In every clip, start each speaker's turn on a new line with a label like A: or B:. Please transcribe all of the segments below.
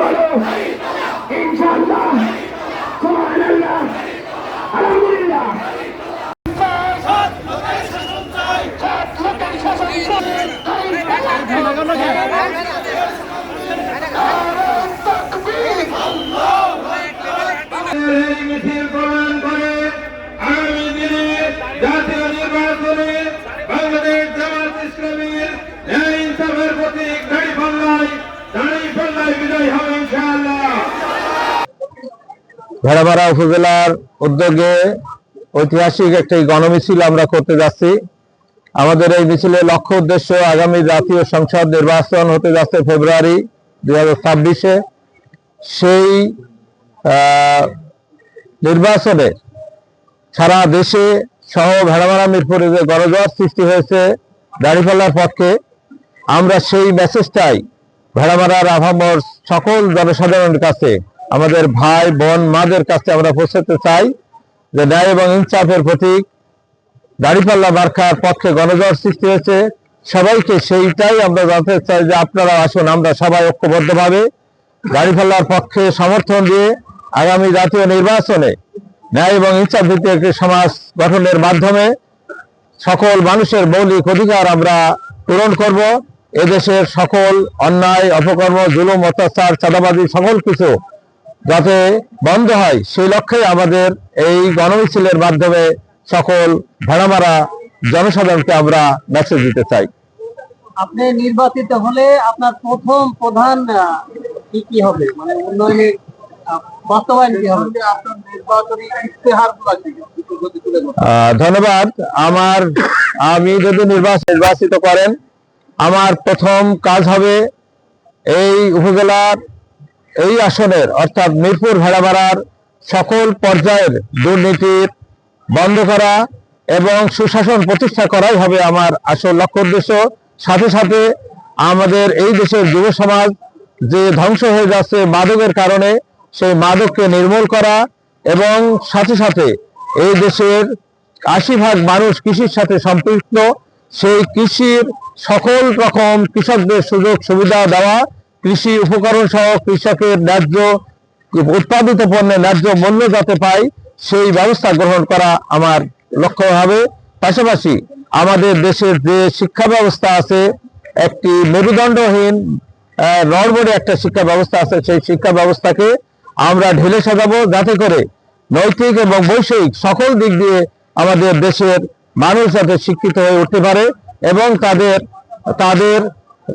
A: বলো ইনশাআল্লাহ সুবহানাল্লাহ আলহামদুলিল্লাহ
B: জাতীয় নির্বাচনে বাংলাদেশ জামাত ইসলামীর ন্যায়
C: ভেড়ামারা উপজেলার উদ্যোগে ঐতিহাসিক একটি গণমিছিল আমরা করতে যাচ্ছি। আমাদের এই মিছিলের লক্ষ্য উদ্দেশ্য আগামী জাতীয় সংসদ নির্বাচন হতে যাচ্ছে ফেব্রুয়ারি দু ছাব্বিশে। সেই নির্বাচনে সারা দেশে সহ ভেড়ামারা মিরপুরে যে গণজোয়ার সৃষ্টি হয়েছে দাঁড়িপাল্লার পক্ষে, আমরা সেই মেসেজটাই ভেড়ামারার আভামর সকল জনসাধারণের কাছে আমাদের ভাই, বোন, মাদের কাছে আমরা পৌঁছাতে চাই যে ন্যায় এবং ইনসাফের প্রতীক। দাড়িপাল্লা মার্কার পক্ষে গণজোয়ার সৃষ্টি হয়েছে। সবাইকে সেইটাই আমরা জানতে চাই যে আপনারা আসুন, আমরা সবাই ঐক্যবদ্ধভাবে দাড়িপাল্লার পক্ষে সমর্থন দিয়ে আগামী জাতীয় নির্বাচনে ন্যায় এবং ইনসাফ ভিত্তিক একটি সমাজ গঠনের মাধ্যমে সকল মানুষের মৌলিক অধিকার আমরা পূরণ করব। এদেশের সকল অন্যায়, অপকর্ম, জুলুম, অত্যাচার চাঁদাবাদী সকল কিছু যাতে বন্ধ হয় সেই লক্ষ্যে আমাদের এই গণমিছিলের মাধ্যমে সকল ভাড়ামারা জনসাধারণকে আমরা মেসেজ দিতে চাই।
D: আপনি নির্বাচিত হলে আপনার প্রথম প্রধান কি কি হবে? মানে উন্নয়নের
C: ধন্যবাদ। আমার আমি যদি নির্বাচন নির্বাচিত করেন আমার প্রথম কাজ হবে এই উপজেলার এই আসনের, অর্থাৎ মিরপুর ভেড়ামারার সকল পর্যায়ের দুর্নীতির বন্ধ করা এবং সুশাসন প্রতিষ্ঠা করাই হবে আমার আসল লক্ষ্য উদ্দেশ্য। সাথে সাথে আমাদের এই দেশের যুব সমাজ যে ধ্বংস হয়ে যাচ্ছে মাদকের কারণে, সেই মাদককে নির্মূল করা এবং সাথে সাথে এই দেশের আশি ভাগ মানুষ কৃষির সাথে সম্পৃক্ত, সেই কৃষির সকল রকম কৃষকদের সুযোগ সুবিধা দেওয়া কৃষি উপকরণ সহ কৃষকের ন্যায্য উৎপাদিত পণ্যের ন্যায্য মূল্য যাতে পায়, সেই ব্যবস্থা গ্রহণ করা আমার লক্ষ্য হবে। পাশাপাশি আমাদের দেশের যে শিক্ষা ব্যবস্থা আছে, একটি মেরুদণ্ডহীন নড়বড়ে একটা শিক্ষা ব্যবস্থা আছে, সেই শিক্ষা ব্যবস্থাকে আমরা ঢেলে সাজাবো যাতে করে নৈতিক এবং বৈষয়িক সকল দিক দিয়ে আমাদের দেশের মানুষ যাতে শিক্ষিত হয়ে উঠতে পারে এবং তাদের তাদের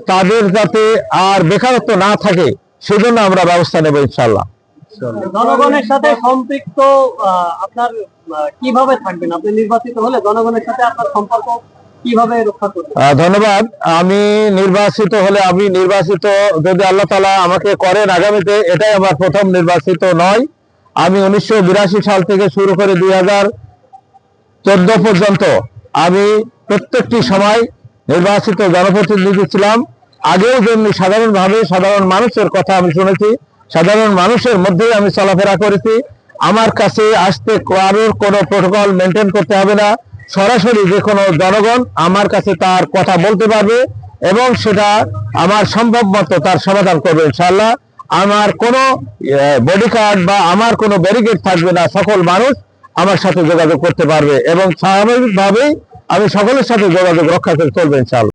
C: তাদের যাতে আর বেকারত্ব না থাকে সেজন্য আমরা ব্যবস্থা নেব ইনশাল্লাহ
D: জনগণের সাথে সম্পৃক্ত আপনার কীভাবে থাকবেন? আপনি নির্বাচিত হলে জনগণের সাথে আপনার সম্পর্ক কীভাবে রক্ষা করবেন?
C: ধন্যবাদ। আমি নির্বাচিত হলে আমি নির্বাচিত যদি আল্লাহ তালা আমাকে করেন আগামীতে এটাই আমার প্রথম নির্বাচিত নয়। আমি উনিশশো বিরাশি সাল থেকে শুরু করে দুই হাজার চোদ্দ পর্যন্ত আমি প্রত্যেকটি সময় নির্বাচিত জনপ্রতিনিধি ছিলাম। আগেও যেমনি সাধারণভাবে সাধারণ মানুষের কথা আমি শুনেছি, সাধারণ মানুষের মধ্যেই আমি চলাফেরা করেছি। আমার কাছে আসতে কারোর কোনো প্রোটোকল মেনটেন করতে হবে না। সরাসরি যে কোনো জনগণ আমার কাছে তার কথা বলতে পারবে এবং সেটা আমার সম্ভব মতো তার সমাধান করবে ইনশাল্লাহ আমার কোনো বডি কার্ড বা আমার কোনো ব্যারিকেড থাকবে না। সকল মানুষ আমার সাথে যোগাযোগ করতে পারবে এবং স্বাভাবিকভাবেই আমি সকলের সাথে যোগাযোগ রক্ষা করে চলবে ইনশাল্লাহ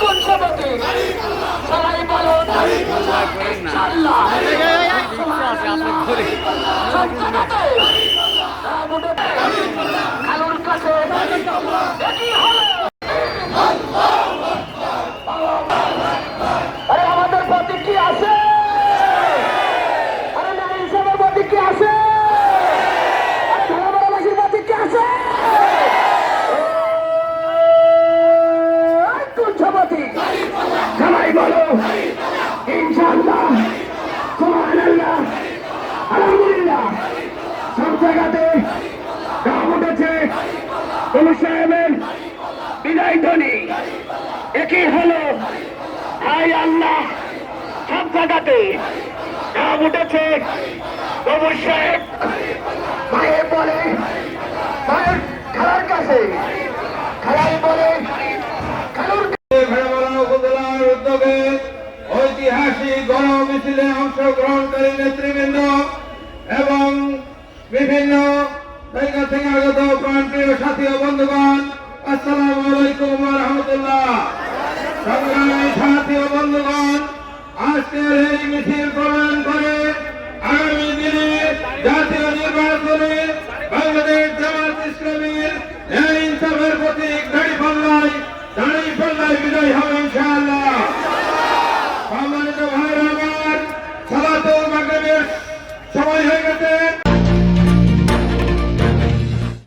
A: কোন সবাইকে সবাই বলো ইনশাআল্লাহ খালুর কাছে একই হবে আরে আমাদের প্রতীক কি আছে আরে না ইনসাফের প্রতীক কি আছে আরে ধর্মবাসীর প্রতীক কি আছে এই কোন প্রতীক সবাই বলো ইনশাআল্লাহ সুবহানাল্লাহ আলহামদুলিল্লাহ সব জায়গাতে উঠেছে পুলিশ সাহেবের বিদায় ধ্বনি একই হলো হাই আল্লাহ সব জায়গাতে উঠেছে অবশ্যই মায়ের বলে, মায়ের খেলার কাছে খেলার বলে
B: মিছিলে অংশগ্রহণকারী নেতৃবৃন্দ এবং বিভিন্ন জায়গা থেকে আগত প্রাণপ্রিয় সাথী ও বন্ধুগণ, আসসালামু আলাইকুম রহমতুল্লাহ। সাথী ও বন্ধুগণ, আজকের এই মিছিল প্রমাণ করে আগামী দিনে জাতীয় নির্বাচনে বাংলাদেশ জামাত ইসলামীর ইনসাফের প্রতীক দাড়ি পাল্লায় দাড়ি পাল্লায় বিজয় হবে ইনশাআল্লাহ।